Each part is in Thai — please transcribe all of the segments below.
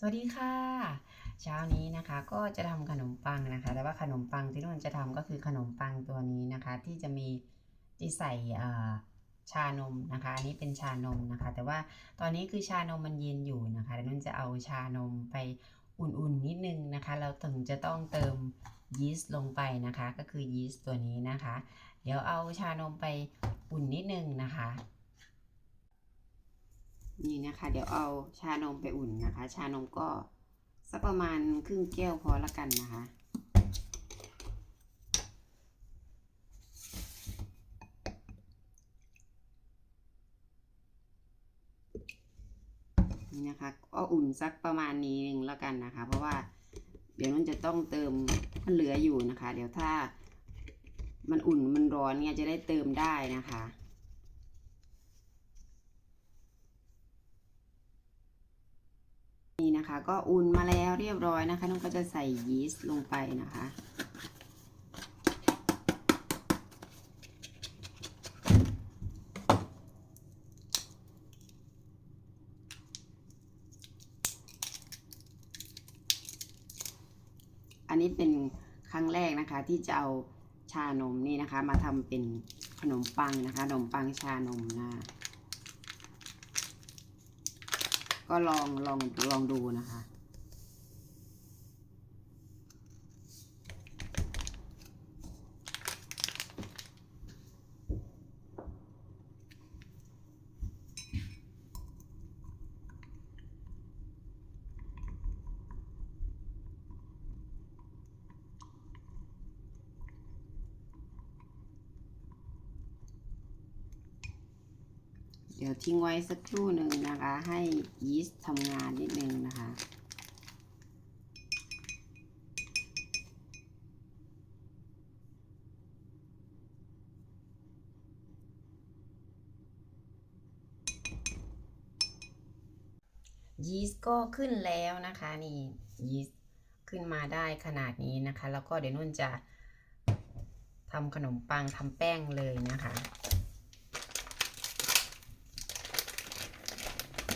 สวัสดีค่ะ เช้านี้นะคะก็จะทำขนมปังนะคะ แต่ว่าขนมปังที่นุ่นจะทำก็คือขนมปังตัวนี้นะคะ ที่จะมีที่ใส่ชานมนะคะอันนี้เป็นชานมนะคะ แต่ว่าตอนนี้คือชานมมันเย็นอยู่นะคะนุ่นจะเอาชานมไปอุ่นๆนิดนึงนะคะ เราถึงจะต้องเติมยีสต์ลงไปนะคะ ก็คือยีสต์ตัวนี้นะคะ เดี๋ยวเอาชานมไปอุ่นนิดนึงนะคะ นี่นะคะ เดี๋ยวเอาชานมไปอุ่นนะคะ ชานมก็สักประมาณครึ่งแก้วพอละกันนะคะนี่นะคะก็อุ่นสักประมาณนี้นึงแล้วกันนะคะ เพราะว่าเดี๋ยวนั้นจะต้องเติมมันเหลืออยู่นะคะ เดี๋ยวถ้ามันอุ่นมันร้อนเนี่ยจะได้เติมได้นะคะ นะคะ ก็อุ่นมาแล้วเรียบร้อยนะคะน้องก็จะใส่ยีสต์ลงไปนะคะอันนี้เป็นครั้งแรกนะคะที่จะเอาชานมนี่นะคะ มาทำเป็นขนมปังนะคะขนมปังชานมนะ ก็ลองลองลองดูนะคะ เดี๋ยวทิ้งไว้สักครู่หนึ่งนะคะ ให้ยีสต์ทำงานนิดนึงนะคะ ยีสต์ก็ขึ้นแล้วนะคะนี่ยีสต์ขึ้นมาได้ขนาดนี้นะคะ แล้วก็เดี๋ยวนุ่นจะทำขนมปังทำแป้งเลยนะคะ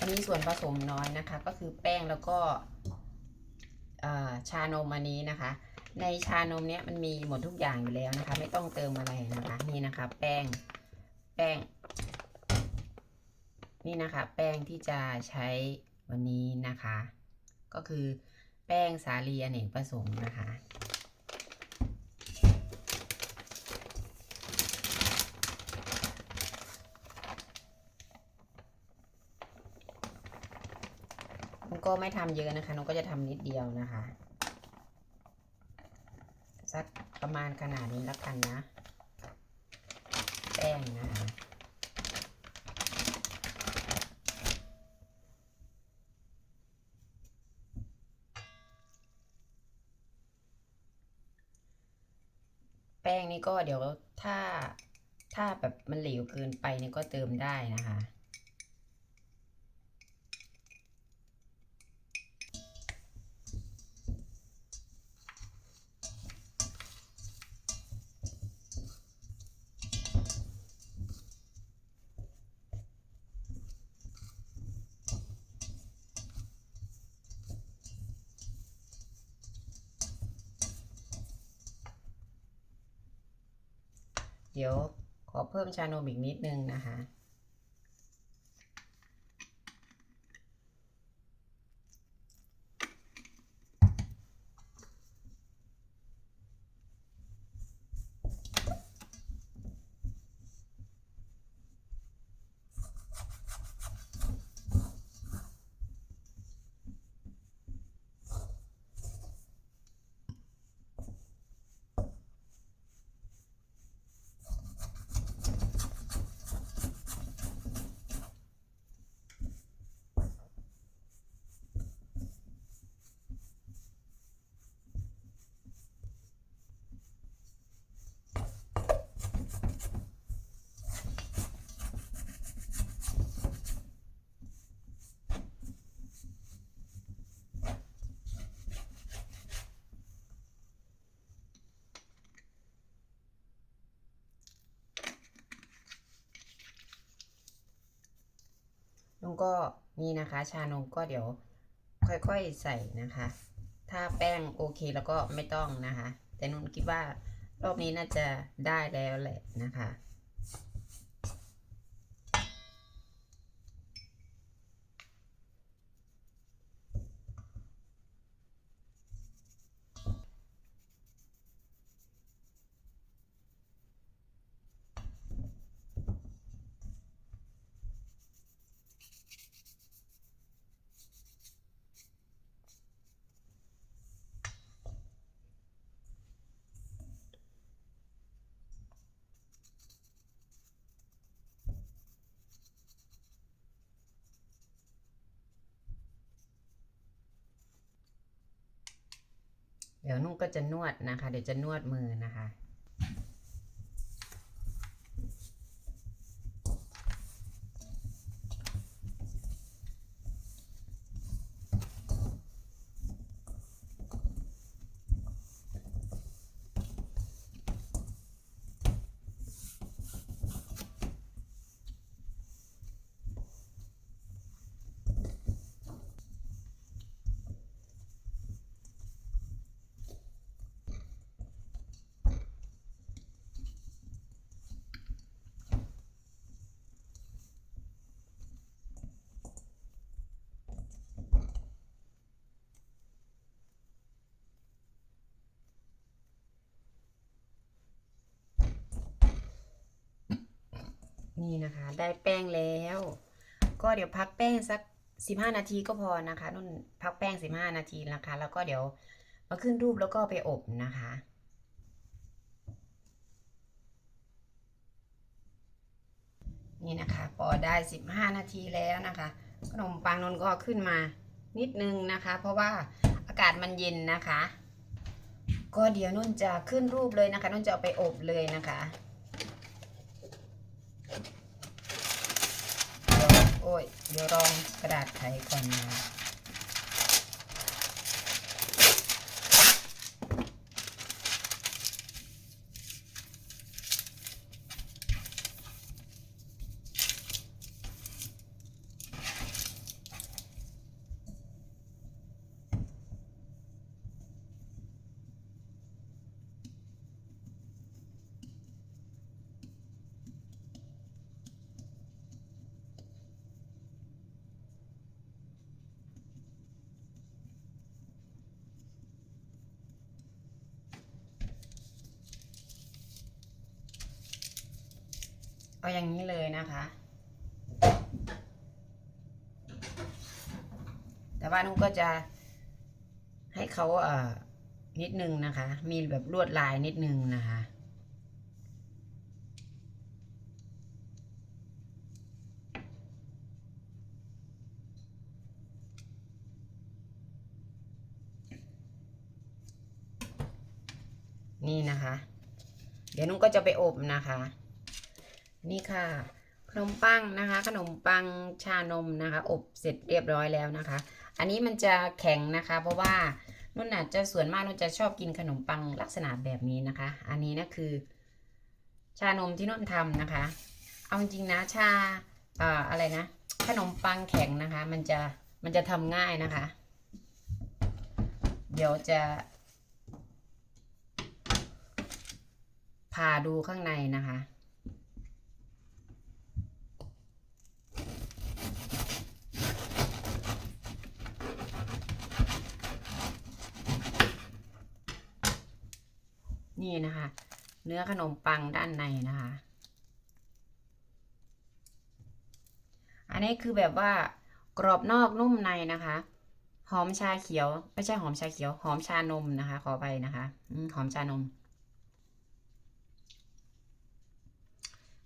อันนี้ส่วนผสมน้อยนะคะ ก็คือแป้งแล้วก็ชานมอันนี้นะคะ ในชานมเนี้ยมันมีหมดทุกอย่างอยู่แล้วนะคะ ไม่ต้องเติมอะไรนะคะนี่นะคะ แป้งแป้ง นี่นะคะ แป้งที่จะใช้วันนี้นะคะ ก็คือแป้งสาลีอเนกประสงค์นะคะ ก็ไม่ทำเยอะนะคะนุ้งก็จะทำนิดเดียวนะคะสักประมาณขนาดนี้แล้วกันนะ แป้งนะคะแป้งนี่ก็เดี๋ยวถ้าถ้าแบบมันเหลวเกินไปนี่ก็เติมได้นะคะ เดี๋ยวขอเพิ่มชานมอีกนิดนึงนะคะ ลุงก็นี่นะคะ ชานมก็เดี๋ยวค่อยๆใส่นะคะ ถ้าแป้งโอเคแล้วก็ไม่ต้องนะคะ แต่นุ่นคิดว่ารอบนี้น่าจะได้แล้วแหละนะคะ เดี๋ยวนุ่งก็จะนวดนะคะ เดี๋ยวจะนวดมือนะคะ นี่นะคะ ได้แป้งแล้ว ก็เดี๋ยวพักแป้งสัก15นาทีก็พอนะคะนุ่นพักแป้ง15นาทีนะคะ แล้วก็เดี๋ยวมาขึ้นรูปแล้วก็ไปอบนะคะนี่นะคะพอได้15นาทีแล้วนะคะขนมปังนนก็ขึ้นมานิดนึงนะคะ เพราะว่าอากาศมันเย็นนะคะ ก็เดี๋ยวนุ่นจะขึ้นรูปเลยนะคะนุ่นจะเอาไปอบเลยนะคะ เดี๋ยว โอ้ย เดี๋ยวรองกระดาษไขก่อนนะ เอาอย่างนี้เลยนะคะ แต่ว่านุ่งก็จะให้เขาเอ่อนิดนึงนะคะ มีแบบลวดลายนิดนึงนะคะนี่นะคะ เดี๋ยวนุ่งก็จะไปอบนะคะ นี่ค่ะ ขนมปังนะคะ ขนมปังชานมนะคะ อบเสร็จเรียบร้อยแล้วนะคะ อันนี้มันจะแข็งนะคะ เพราะว่านุ่นอาจจะส่วนมากนุ่นจะชอบกินขนมปังลักษณะแบบนี้นะคะ อันนี้นะคือ ชานมที่นุ่นทำนะคะ เอาจริงนะชาเอ่ออะไรนะ ขนมปังแข็งนะคะ มันจะมันจะทำง่ายนะคะ เดี๋ยวจะพาดูข้างในนะคะ นี่นะคะ เนื้อขนมปังด้านในนะคะ อันนี้คือแบบว่ากรอบนอกนุ่มในนะคะ หอมชาเขียว ไม่ใช่หอมชาเขียว หอมชานมนะคะ ขอไปนะคะอมหอมชานม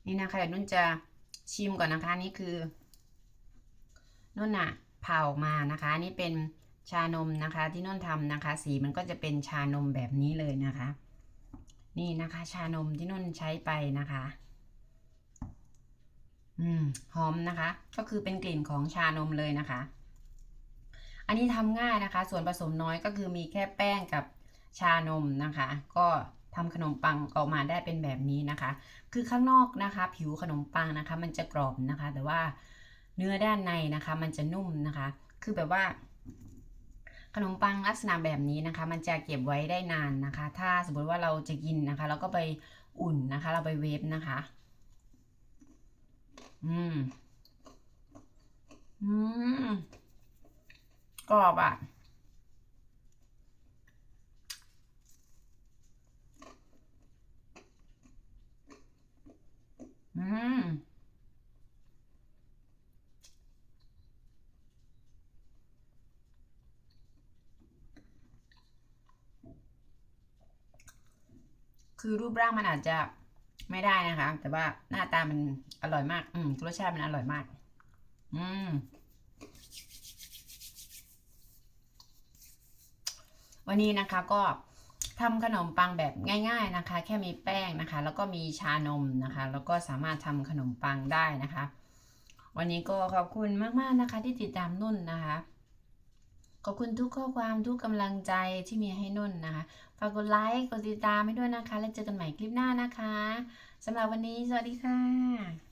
นี่นะคะเดี๋ยวนุ่นจะชิมก่อนนะคะนี่คือนุ่นอะผ่าออกมานะคะนนี่เป็นชานมนะคะที่นุ่นทำนะคะ สีมันก็จะเป็นชานมแบบนี้เลยนะคะ นี่นะคะชานมที่นุ่นใช้ไปนะคะ อืมหอมนะคะ ก็คือเป็นกลิ่นของชานมเลยนะคะ อันนี้ทำง่ายนะคะ ส่วนผสมน้อยก็คือมีแค่แป้งกับชานมนะคะ ก็ทำขนมปังออกมาได้เป็นแบบนี้นะคะ คือข้างนอกนะคะ ผิวขนมปังนะคะ มันจะกรอบนะคะ แต่ว่าเนื้อด้านในนะคะ มันจะนุ่มนะคะ คือแบบว่า ขนมปังลักษณะแบบนี้นะคะ มันจะเก็บไว้ได้นานนะคะ ถ้าสมมติว่าเราจะกินนะคะ เราก็ไปอุ่นนะคะ เราไปเวฟนะคะ อืม อืมกรอบอะม คือรูปร่างมันอาจจะไม่ได้นะคะ แต่ว่าหน้าตามันอร่อยมาก อืมรสชาติมันอร่อยมาก อืม วันนี้นะคะก็ทำขนมปังแบบง่าย ๆนะคะ แค่มีแป้งนะคะ แล้วก็มีชานมนะคะ แล้วก็สามารถทำขนมปังได้นะคะ วันนี้ก็ขอบคุณมากๆนะคะ ที่ติดตามนุ่นนะคะ ขอบคุณทุกข้อความทุกกำลังใจที่มีให้นุ่นนะคะ ฝากกดไลค์ กดติดตามให้ด้วยนะคะ แล้วเจอกันใหม่คลิปหน้านะคะสำหรับวันนี้ สวัสดีค่ะ